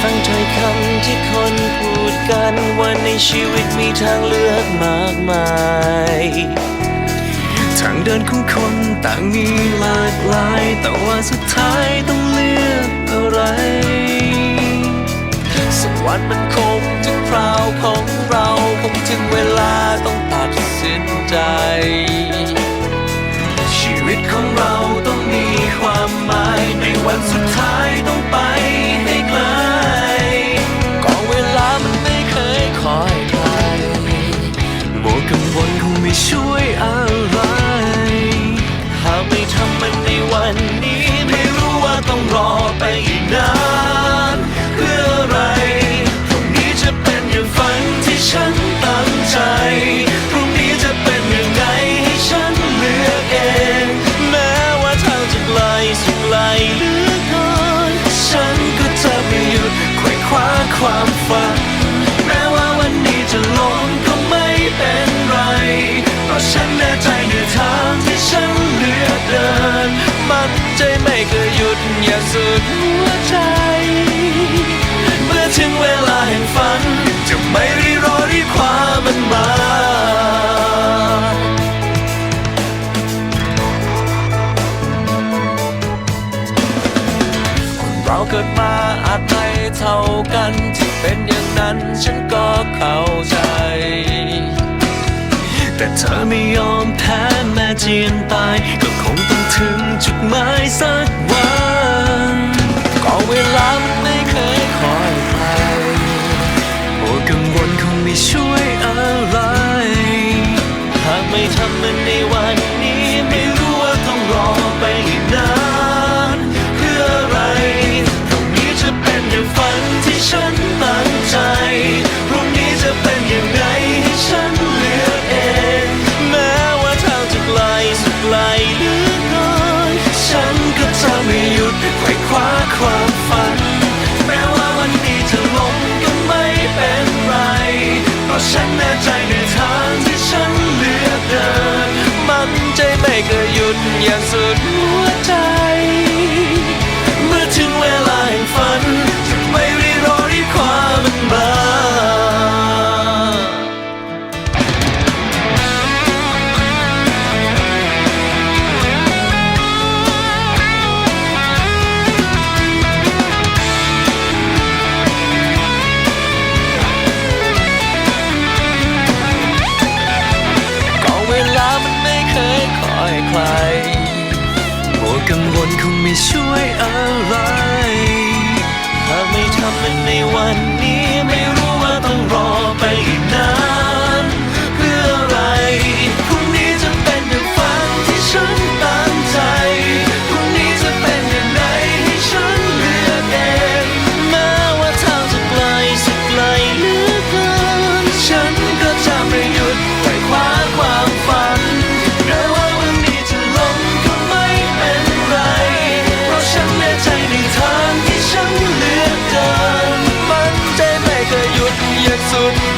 ฟังถ้อยคำที่คนพูดกันว่าในชีวิตมีทางเลือกมากมาย ทางเดินของคนต่างมีหลากหลาย แต่ว่าสุดท้ายต้องเลือกอะไร สักวันมันคงทุกรา ช่วยเอา ดหัวใจ เมื่อถึงเวลาแห่งฝัน จะไม่รีรอรีความันมาเราเกิดมาอาจไม่เท่ากันที่เป็นอย่างนั้นฉันก็เข้าใจ แต่เธอไม่ยอมแพ้แม้เจียนตายก็คงต้องถึงจุด ฉันแน่ใจในทางที่ฉันเลือกเดิน มันใจไม่เคยหยุดอย่างสุด ไม่ช่วยอะไรหากไม่ทำมันในวัน So.